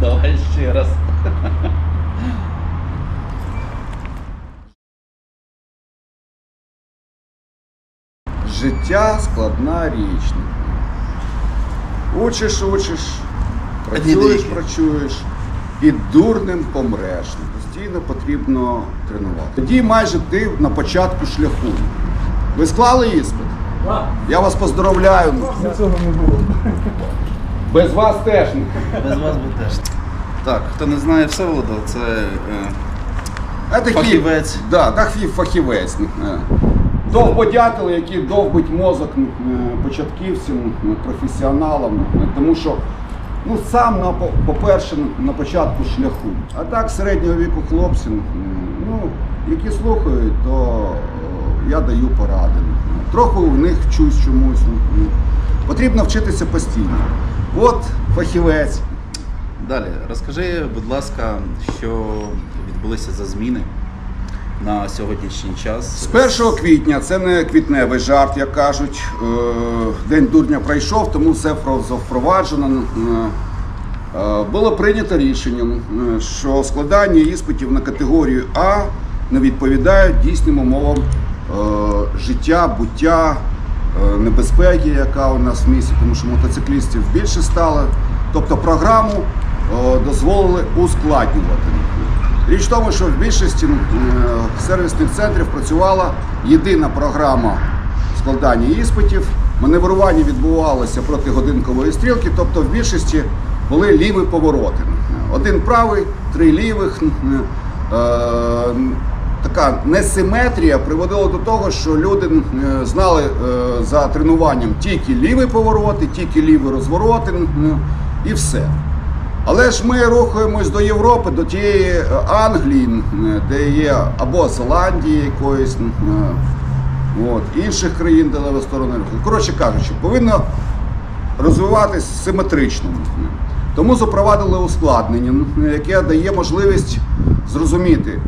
Давай ще раз. Життя складна річ. Учиш, учиш, працюєш, працюєш і дурним помреш. Постійно потрібно тренувати. Тоді майже ти на початку шляху. Ви склали іспит? Я вас поздоровляю. Цього не було. Без вас теж. Без вас би теж. Так, хто не знає Всеволода, це е, Фахівець. Да, так фахівець. Е. Довбодятел, який довбить мозок е, початківцям, е, професіоналам. е, Тому що ну, сам, на, по- по-перше, на початку шляху. А так, середнього віку хлопці, е, ну, які слухають, то е, я даю поради. Трохи у них вчусь чомусь. е. Потрібно вчитися постійно. От фахівець. Далі, розкажи, будь ласка, що відбулися за зміни на сьогоднішній час. З 1 квітня це не квітневий жарт, як кажуть. Е, День дурня пройшов, тому все впро- впроваджено. Е, Було прийнято рішення, е, що складання іспитів на категорію А не відповідають дійсним умовам життя, буття, небезпеки, яка у нас в місті, тому що мотоциклістів більше стало. Тобто програму е, дозволили ускладнювати. Річ в тому, що в більшості е, сервісних центрів працювала єдина програма складання іспитів. Маневрування відбувалося проти годинкової стрілки, тобто в більшості були ліві повороти. Один правий, три лівих. Така несиметрія приводила до того, що люди е, знали е, за тренуванням тільки ліві повороти, тільки ліві розвороти і все. Але ж ми рухаємось до Європи, до тієї е, Англії, де є або Зеландії якоїсь, от, інших країн, де лева сторона руху. Коротше кажучи, повинно розвиватись симетрично. Тому запровадили ускладнення, яке дає можливість зрозуміти,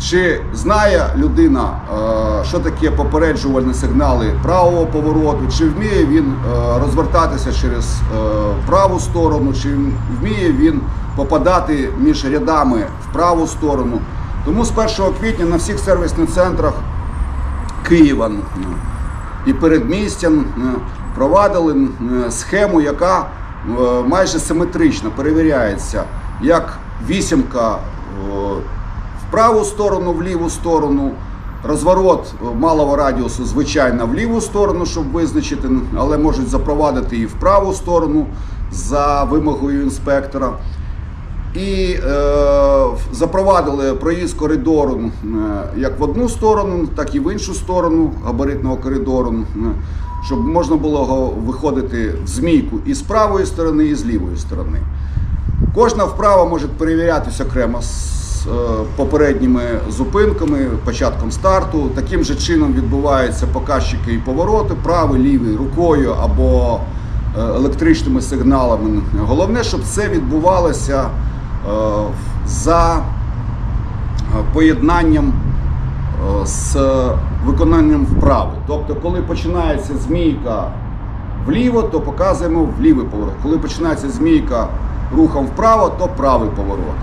чи знає людина, е, що таке попереджувальні сигнали правого повороту, чи вміє він е, розвертатися через е, праву сторону, чи вміє він попадати між рядами в праву сторону. Тому з 1 квітня на всіх сервісних центрах Києва і передмістя провадили схему, яка майже симетрично перевіряється, як вісімка в праву сторону, в ліву сторону. Розворот малого радіусу, звичайно, в ліву сторону, щоб визначити, але можуть запровадити і в праву сторону за вимогою інспектора. І е, запровадили проїзд коридору е, як в одну сторону, так і в іншу сторону габаритного коридору, е, щоб можна було виходити в змійку і з правої сторони, і з лівої сторони. Кожна вправа може перевірятися окремо з е, попередніми зупинками, початком старту. Таким же чином відбуваються показчики і повороти, правий, лівий, рукою або е, електричними сигналами. Головне, щоб це відбувалося е, за поєднанням з виконанням вправи. Тобто, коли починається змійка вліво, то показуємо в лівий поворот. Коли починається змійка рухом вправо, то правий поворот.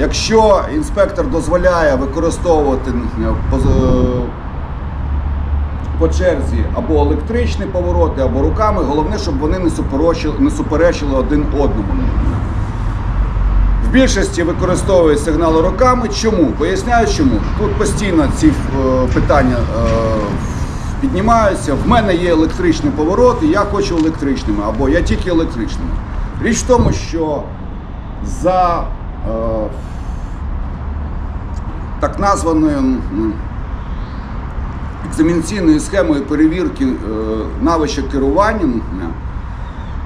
Якщо інспектор дозволяє використовувати е, по черзі або електричні повороти, або руками, головне, щоб вони не суперечили, один одному. В більшості використовують сигнали руками. Чому? Поясняю чому. Тут постійно ці е, питання е, піднімаються. В мене є електричні повороти, я хочу електричними, або я тільки електричними. Річ в тому, що за так названою екзаменаційною схемою перевірки е, навичок керування.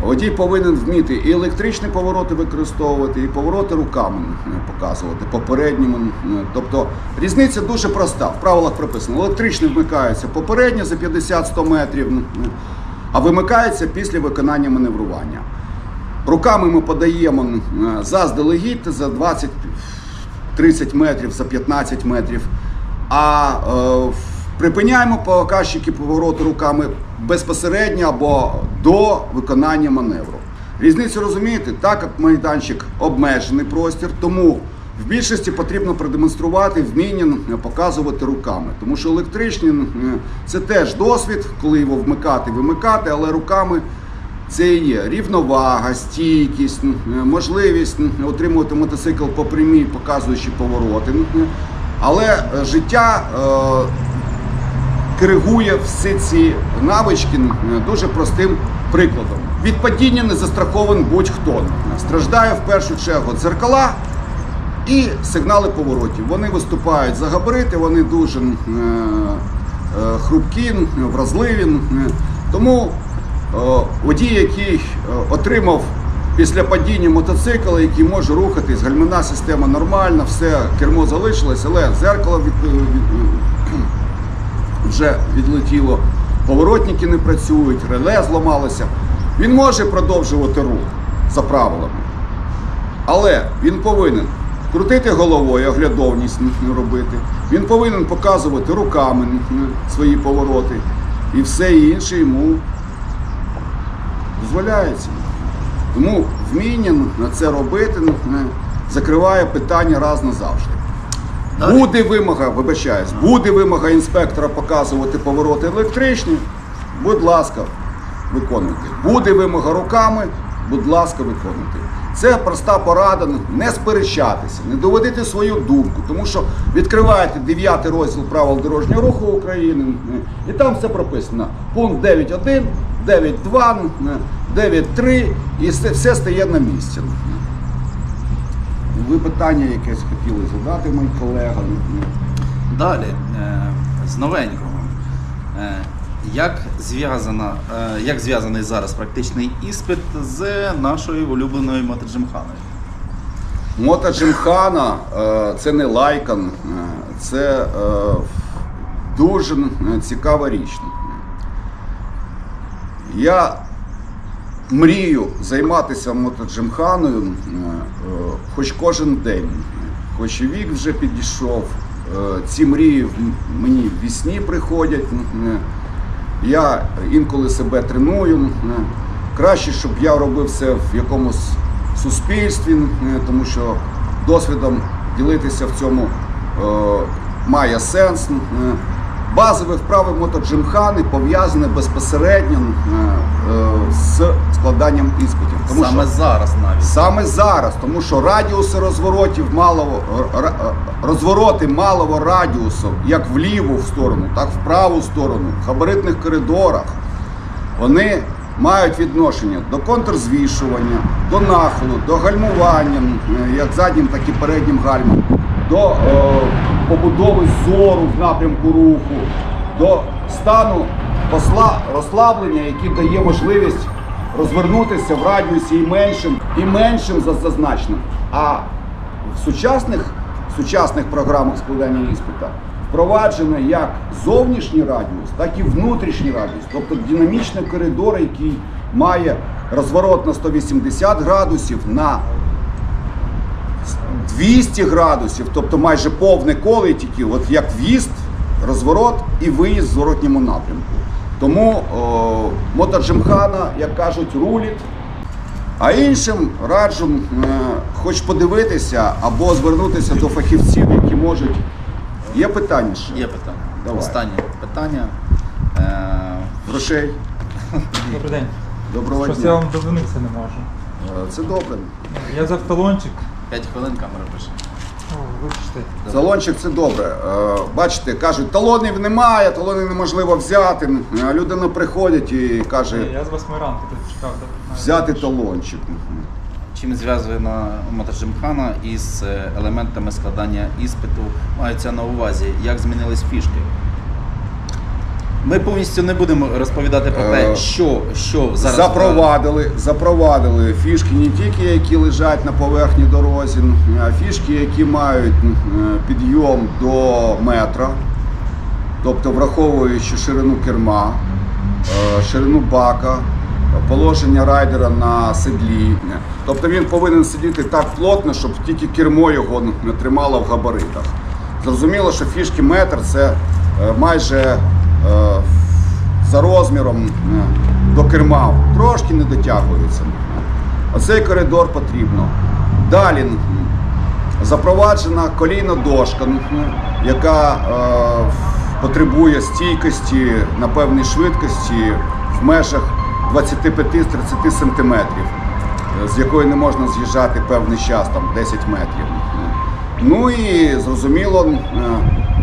Водій повинен вміти і електричні повороти використовувати, і повороти руками е, показувати, попередніми. е, Тобто різниця дуже проста. В правилах прописано. Електричний вмикається попередньо за 50-100 метрів, е, а вимикається після виконання маневрування. Руками ми подаємо е, заздалегідь за 20-30 метрів, за 15 метрів. А е, припиняємо показчики повороту руками безпосередньо або до виконання маневру. Різницю розумієте, так як майданчик обмежений простір, тому в більшості потрібно продемонструвати вміння е, показувати руками. Тому що електричні е, це теж досвід, коли його вмикати, вимикати, але руками це є рівновага, стійкість, е, можливість отримувати мотоцикл по прямій, показуючи повороти. Але е, життя е, коригує всі ці навички дуже простим прикладом. Від падіння не застрахований будь-хто. Страждає в першу чергу дзеркала і сигнали поворотів. Вони виступають за габарити, вони дуже хрупкі, вразливі. Тому водій, який е, отримав після падіння мотоцикла, який може рухатись, гальмівна система нормальна, все, кермо залишилось, але дзеркало від, від, вже відлетіло, поворотники не працюють, реле зламалося. Він може продовжувати рух за правилами. Але він повинен крутити головою, оглядовність не робити. Він повинен показувати руками свої повороти. І все інше йому дозволяється. Тому вміння на це робити ну, не закриває питання раз назавжди. Буде вимога, вибачаюсь, буде вимога інспектора показувати повороти електричні, будь ласка, виконуйте. Буде вимога руками, будь ласка, виконуйте. Це проста порада, не сперечатися, не доводити свою думку, тому що відкриваєте 9 розділ правил дорожнього руху України, і там все прописано. Пункт 9.1, 9.2, 9.3, і все, стає на місці. Ви питання якесь хотіли задати, мій колега. Далі, е, з новенького. Е, Як, зв'язана, е, як зв'язаний зараз практичний іспит з нашою улюбленою мотоджимханою? Мота Джимхана це не лайкан, це дуже цікава річ. Я мрію займатися мотоджимханою е, хоч кожен день, хоч і вік вже підійшов. Е, Ці мрії мені в вісні приходять. Я інколи себе треную. Краще, щоб я робив це в якомусь суспільстві, тому що досвідом ділитися в цьому е, має сенс. Е, Базові вправи мотоджимхани пов'язані безпосередньо е, е, з складанням іспитів. Тому Саме що зараз навіть. Саме зараз, тому що радіуси розворотів малого р- розвороти малого радіусу, як в ліву в сторону, так в праву сторону, в габаритних коридорах, вони мають відношення до контрзвішування, до нахилу, до гальмування, е, як заднім, так і переднім гальмом, до е, побудови зору в напрямку руху, до стану розслаблення, який дає можливість розвернутися в радіусі і меншим, і меншим за зазначеним. А в сучасних, сучасних програмах складання іспита впроваджено як зовнішній радіус, так і внутрішній радіус, тобто динамічний коридор, який має розворот на 180 градусів, на 200 градусів, тобто майже повне коло, і тільки от як в'їзд, розворот і виїзд в зворотньому напрямку. Тому о, мотоджимхана, як кажуть, рулить. А іншим раджу е, хоч подивитися або звернутися до фахівців, які можуть. Є питання ще? Є питання. Давай. Останнє питання. Е, Грошей. Добрий день. Доброго Щось я дня. вам дозвонитися не можу. Е, Це добре. Я взяв талончик. 5 хвилин камера пише. Талончик це добре. Е, Бачите, кажуть, талонів немає, талони неможливо взяти. А людина приходить і каже, Я з 8 ранку тут чекав. до взяти талончик. Чим зв'язана мотоджимхана із е, елементами складання іспиту? Мається на увазі, як змінились фішки. Ми повністю не будемо розповідати про те, Е, що, що зараз Запровадили, запровадили фішки не тільки які лежать на поверхні дорозі, а фішки, які мають е, підйом до метра, тобто враховуючи ширину керма, е, ширину бака, положення райдера на седлі. Тобто він повинен сидіти так плотно, щоб тільки кермо його не тримало в габаритах. Зрозуміло, що фішки метр це е, майже за розміром е, до керма трошки не дотягується. Оцей коридор потрібно. Далі запроваджена колійна дошка, яка е, потребує стійкості на певній швидкості в межах 25-30 сантиметрів, е, з якої не можна з'їжджати певний час, там 10 метрів. Ну і зрозуміло, е,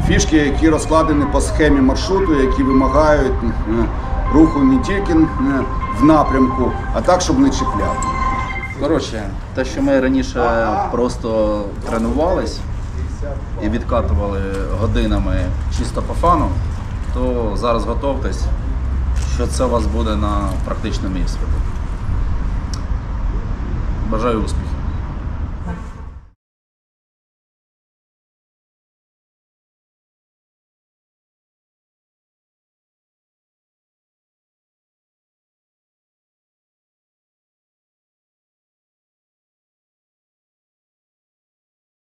фішки, які розкладені по схемі маршруту, які вимагають е, руху не тільки е, в напрямку, а так, щоб не чіпляти. Коротше, те, що ми раніше просто тренувались і відкатували годинами чисто по фану, то зараз готовтесь, що це у вас буде на практичному іспиті. Бажаю успіхів.